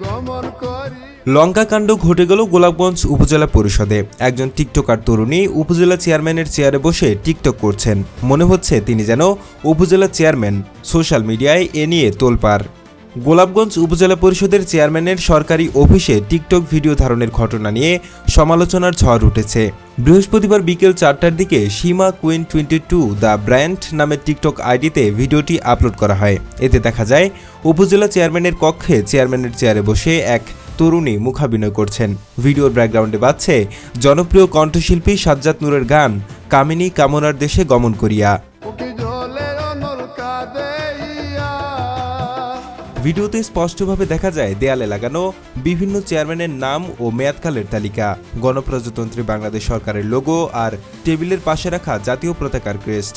গমন করি। লঙ্কাকাণ্ড ঘটে গেল গোলাপগঞ্জ উপজেলা পরিষদে। একজন টিকটকার তরুণী উপজেলা চেয়ারম্যানের চেয়ারে বসে টিকটক করছেন। মনে হচ্ছে তিনি যেন উপজেলা চেয়ারম্যান। সোশ্যাল মিডিয়ায় এ নিয়ে তোলপাড়। গোলাপগঞ্জ উপজেলা পরিষদের চেয়ারম্যানের সরকারি অফিসে টিকটক ভিডিও ধারণের ঘটনা নিয়ে সমালোচনার ঝড় উঠেছে। বৃহস্পতিবার বিকেল চারটার দিকে Seema queen twenty two the brand নামের টিকটক আইডিতে ভিডিওটি আপলোড করা হয়। এতে দেখা যায়, উপজেলা চেয়ারম্যানের কক্ষে চেয়ারম্যানের চেয়ারে বসে এক তরুণী মুখাভিনয় করছেন। ভিডিওর ব্যাকগ্রাউন্ডে বাজছে, জনপ্রিয় কণ্ঠশিল্পী সাজ্জাদ নূরের গান, কামিনী কামনার দেশে গমন করিয়া। ভিডিওতে স্পষ্টভাবে দেখা যায় দেয়ালে লাগানো বিভিন্ন চেয়ারম্যানের নাম ও মেয়াদকালের তালিকা, গণপ্রজাতন্ত্রী বাংলাদেশ সরকারের লোগো আর টেবিলের পাশে রাখা জাতীয় পতাকার ক্রেস্ট।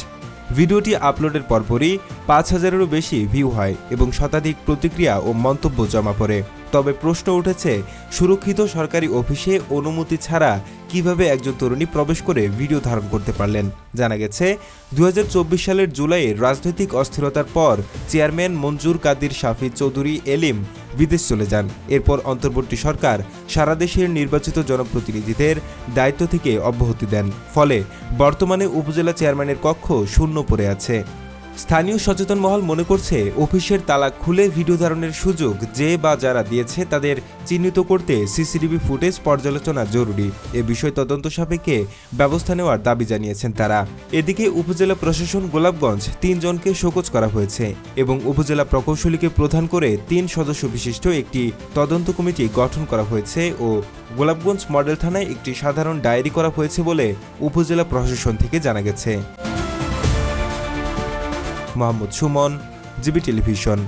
ভিডিওটি আপলোডের পরপরই পাঁচ হাজারেরও বেশি ভিউ হয় এবং শতাধিক প্রতিক্রিয়া ও মন্তব্য জমা পড়ে। তবে প্রশ্ন উঠেছে, সুরক্ষিত সরকারি অফিসে অনুমতি ছাড়া কীভাবে একজন তরুণী প্রবেশ করে ভিডিও ধারণ করতে পারলেন? জানা গেছে দু হাজার চব্বিশ সালের জুলাইয়ে রাজনৈতিক অস্থিরতার পর চেয়ারম্যান মঞ্জুর কাদির শাফি চৌধুরী এলিম বিদেশ চলে যান। এরপর অন্তর্বর্তী সরকার সারা দেশের নির্বাচিত জনপ্রতিনিধিদের দায়িত্ব থেকে অব্যাহতি দেন। ফলে বর্তমানে উপজেলা চেয়ারম্যানের কক্ষ শূন্য পড়ে আছে। স্থানীয় সচেতন মহল মনে করছে, অফিসের তালা খুলে ভিডিও ধারণের সুযোগ যে বা যারা দিয়েছে তাদের চিহ্নিত করতে সিসিটিভি ফুটেজ পর্যালোচনা জরুরি। এ বিষয়ে তদন্ত সাপেক্ষে ব্যবস্থা নেওয়ার দাবি জানিয়েছেন তারা। এদিকে উপজেলা প্রশাসন গোলাপগঞ্জ তিনজনকে শোকজ করা হয়েছে এবং উপজেলা প্রকৌশলীকে প্রধান করে তিন সদস্য বিশিষ্ট একটি তদন্ত কমিটি গঠন করা হয়েছে ও গোলাপগঞ্জ মডেল থানায় একটি সাধারণ ডায়েরি করা হয়েছে বলে উপজেলা প্রশাসন থেকে জানা গেছে। Mohammad Sumon GB television.